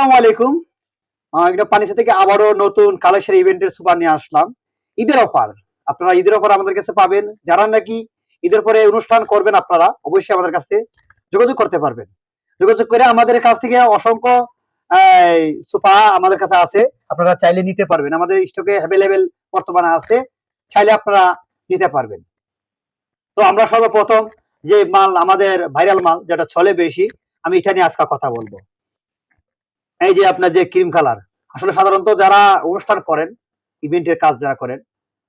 আসসালামু আলাইকুম। এটা পানিসা থেকে আবারও নতুন কালেকশন ইভেন্টের সুপার নিয়ে আসলাম। ঈদের অফার। আপনারা ঈদের অফার আমাদের কাছে পাবেন। যারা নাকি ঈদের পরে অনুষ্ঠান করবেন আপনারা, অবশ্যই আমাদের কাছে যোগাযোগ করতে পারবেন। যোগাযোগ করে আমাদের কাছ থেকে অসংখ্য আমাদের কাছে আছে। আপনারা চাইলে নিতে পারবেন। আমাদের স্টকে অ্যাভেলেবেল বর্তমানে আছে। চাইলে আপনারা নিতে পারবেন। তো আমরা সর্বপ্রথম যে মাল, আমাদের ভাইরাল মাল, যেটা চলে বেশি, আমি এটা নিয়ে আজকে কথা বলব। এই যে আপনার যে ক্রিম কালার আসলে সাধারণত যারা অনুষ্ঠান করেন ইভেন্টের কাজ যারা করেন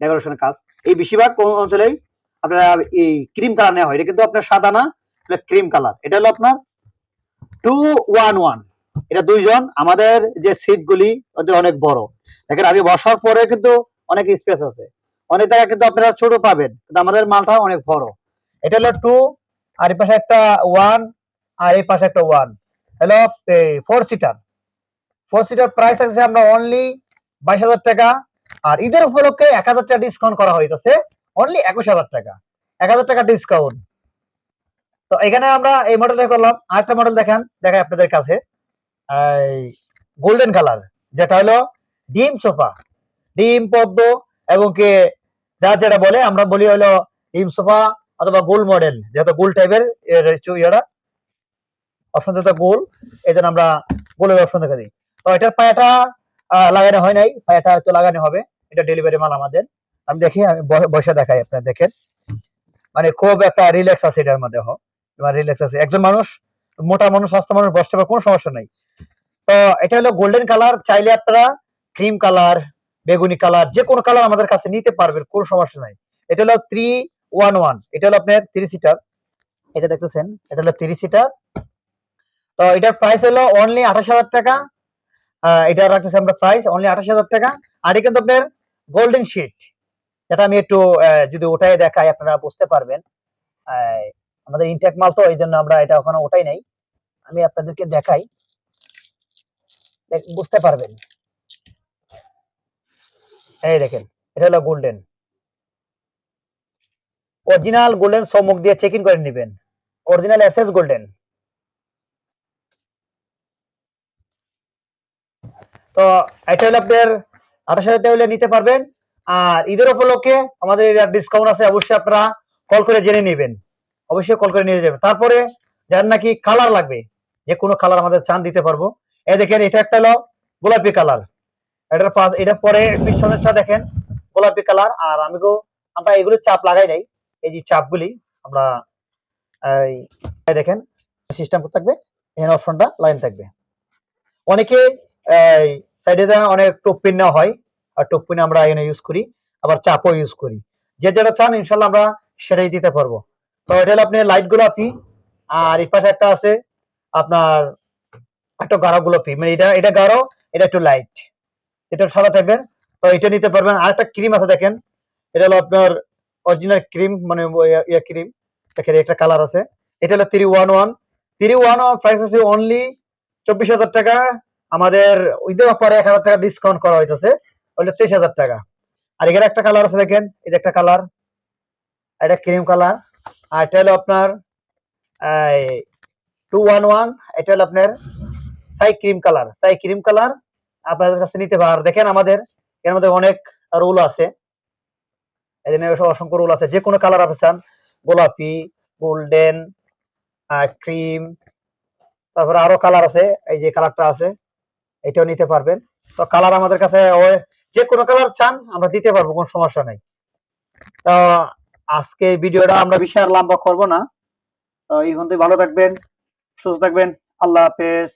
ডেকোরেশনের কাজ, এই বেশিরভাগ কোন অঞ্চলেই আপনারা এই ক্রিম কালার নেওয়া হয়। এটা কিন্তু আপনার সাদা না ক্রিম কালার এটা হলো আপনার টু ওয়ান ওয়ান এটা দুইজন, আমাদের যে সিট গুলি অনেক বড়। দেখেন আমি বসার পরে কিন্তু অনেক স্পেস আছে। অনেক জায়গায় কিন্তু আপনারা ছোট পাবেন, কিন্তু আমাদের মালটা অনেক বড়। এটা হলো টু আর এই পাশে একটা ওয়ান আর এই পাশে একটা ওয়ান হলো four seater four seater price থাকছে আমরা অনলি বাইশ হাজার টাকা, আর ঈদের উপলক্ষে এক হাজার টাকা ডিসকাউন্ট করা হইতেছে অনলি একুশ হাজার টাকা। এক হাজার টাকা ডিসকাউন্ট তো এখানে আমরা এই মডেলটা করলাম। আরেকটা মডেল দেখান, দেখাই আপনাদের কাছে। গোল্ডেন কালার যেটা হলো ডিম সোফা। ডিম, পদ্ম এবং কি যা যেটা বলে, আমরা বলি হলো ডিম সোফা অথবা গোল মডেল যেহেতু গোল টাইপের ইয়েটা। অপশন গোল, এই জন্য আমরা গোলের অপশন দেখা দিই। তো এটার পায়াটা লাগানো হয় নাই। পায়াটা হয়তো লাগানো হবে। এটা ডেলিভারি মাল আমাদের। আমি দেখি, আমি বসে দেখাই আপনারা, দেখেন। মানে খুব একটা রিল্যাক্স আছে এটার মধ্যে হোক রিল্যাক্স আছে। একজন মানুষ, মোটা মানুষ, স্বাস্থ্য মানুষ বসতে পারে কোনো সমস্যা নাই। তো এটা হলো গোল্ডেন কালার চাইলে আপনারা ক্রিম কালার বেগুনি কালার যে কোনো কালার আমাদের কাছে নিতে পারবেন, কোনো সমস্যা নাই। এটা হলো থ্রি ওয়ান ওয়ান এটা হলো আপনার থ্রি সিটার এটা দেখতেছেন? এটা হলো থ্রি সিটার তো এটার প্রাইস হলো অনলি আঠাশ হাজার টাকা। এটা রাখতেছি আমরা প্রাইস অনলি আঠাশ হাজার টাকা। আর এটা কিন্তু আপনার গোল্ডেন শিট যেটা আমি একটু যদি ওটাই দেখাই, আপনারা বুঝতে পারবেন। আমাদের ইনটেক মাল তো, এই জন্য আমরা এটা ওখানে ওটাই নাই। আমি আপনাদেরকে দেখাই। বুঝতে পারবেন। এই দেখেন, এটা হলো গোল্ডেন অরিজিনাল গোল্ডেন সমুখ দিয়ে চেক ইন করে নেবেন। অরিজিনাল এসএস গোল্ডেন তো এটা হলো আপনার আঠাশ হাজার টাকা নিতে পারবেন। আর ঈদের উপলক্ষে আমাদের ডিসকাউন্ট আছে, অবশ্যই আপনারা কল করে জেনে নেবেন। অবশ্যই কল করে নিয়ে যাবেন। তারপরে যার নাকি কালার লাগবে, যে কোনো কালার আমাদের চান দিতে পারব। এই দেখেন, এটা একটা হলো গোলাপি কালার এটার পাশ এটার পরে পিছনেরটা দেখেন, গোলাপি কালার আর আমি আমরা এগুলো চাপ লাগাই নাই। এই যে চাপগুলি, আমরা দেখেন সিস্টেম থাকবে, এখানে অপশনটা লাইন থাকবে। অনেকে সাইডে অনেক টোপ পিন নেওয়া হয়, আর টোপ পিন আমরা এখানে ইউজ করি, আবার চাপও ইউজ করি। যে যেটা চান, ইনশাল্লাহ আমরা সেটাই দিতে পারব। তো এটা হলো আপনি লাইট গোলাপি, আর এই পাশে একটা আছে আপনার একটা গাঢ় গোলাপি। মানে এটা এটা গাঢ়, এটা একটু লাইট এটা সাদা টাইপের তো এটা নিতে পারবেন। আর একটা ক্রিম আছে দেখেন। এটা হলো আপনার অরিজিনাল ক্রিম মানে ইয়া ক্রিম দেখেন, একটা কালার আছে। এটা হলো three one one three one one price আছে অনলি চব্বিশ হাজার টাকা। আমাদের ঈদের অফারে এক হাজার টাকা ডিসকাউন্ট করা হইতেছে হলো তেইশ হাজার টাকা। আর এখানে একটা কালার আছে দেখেন এটা একটা কালার এটা ক্রিম কালার আর এটা হলো আপনার টু ওয়ান ওয়ান এটা হলো আপনার সাই ক্রিম কালার সাই ক্রিম কালার আপনাদের কাছে নিতে পারেন আর দেখেন আমাদের, এর মধ্যে অনেক রোল আছে। জন্য অসংখ্য রোল আছে। যে কোনো কালার আপনি চান, গোলাপি গোল্ডেন ক্রিম তারপরে আরও কালার আছে, এই যে কালারটা আছে। এটাও নিতে পারবেন। তো কালার আমাদের কাছে যে কোনো কালার চান, আমরা দিতে পারব, কোনো সমস্যা নেই। তো আজকে ভিডিওটা আমরা বিশাল লম্বা করব না। তো এই ভালো থাকবেন, সুস্থ থাকবেন। আল্লাহ হাফেজ।